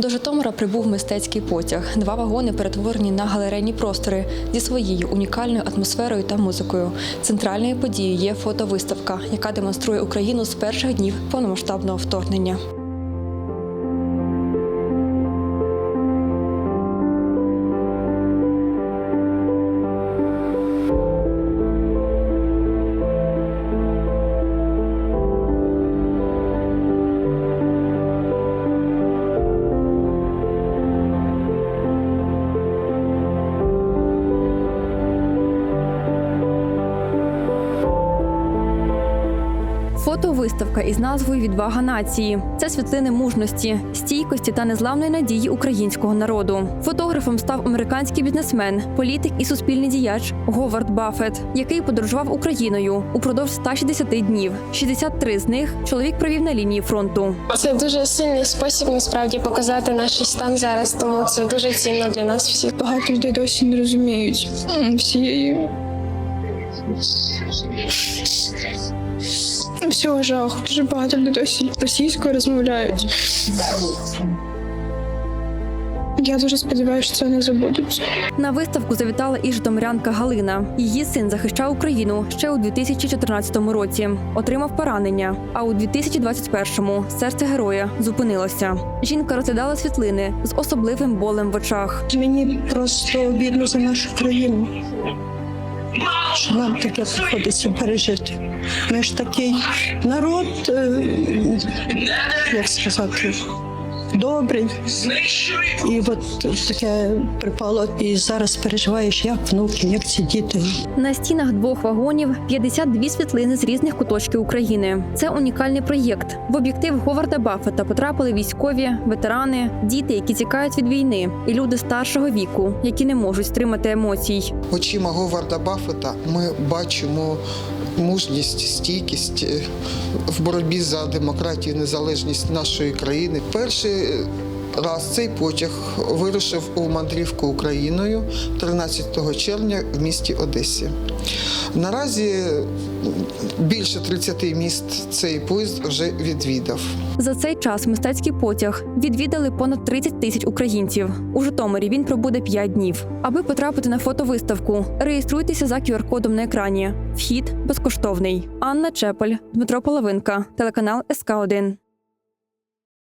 До Житомира прибув мистецький потяг. Два вагони перетворені на галерейні простори зі своєю унікальною атмосферою та музикою. Центральною подією є фотовиставка, яка демонструє Україну з перших днів повномасштабного вторгнення. Фотовиставка із назвою Відвага нації це світлини мужності, стійкості та незламної надії українського народу. Фотографом став американський бізнесмен, політик і суспільний діяч Говард Баффет, який подорожував Україною упродовж 160 днів. 63 з них чоловік провів на лінії фронту. Це дуже сильний спосіб насправді показати наш стан зараз, тому це дуже цінно для нас всіх. Багато людей досі не розуміють всієї всього жаху. Дуже багато людей досі російською розмовляють. Я дуже сподіваюся, що це не забудуть. На виставку завітала і житомирянка Галина. Її син захищав Україну ще у 2014 році. Отримав поранення. А у 2021-му серце героя зупинилося. Жінка розглядала світлини з особливим болем в очах. Мені просто обідно за нашу країну. Що нам таке приходиться пережити. Ми ж такий народ, е, як сказати, добрий. І от таке припало, і зараз переживаєш, як внуки, як ці діти. На стінах двох вагонів 52 світлини з різних куточків України. Це унікальний проєкт. В об'єктив Говарда Баффета потрапили військові, ветерани, діти, які тікають від війни, і люди старшого віку, які не можуть стримати емоцій. Очима Говарда Баффета ми бачимо мужність, стійкість е, в боротьбі за демократію, незалежність нашої країни. Перший раз цей потяг вирушив у мандрівку Україною 13 червня в місті Одесі. Наразі більше 30 міст цей поїзд вже відвідав. За цей час мистецький потяг відвідали понад 30 тисяч українців. У Житомирі він пробуде 5 днів. Аби потрапити на фотовиставку, реєструйтеся за QR-кодом на екрані. Вхід безкоштовний. Анна Чепель, Дмитро Половинка, телеканал СК 1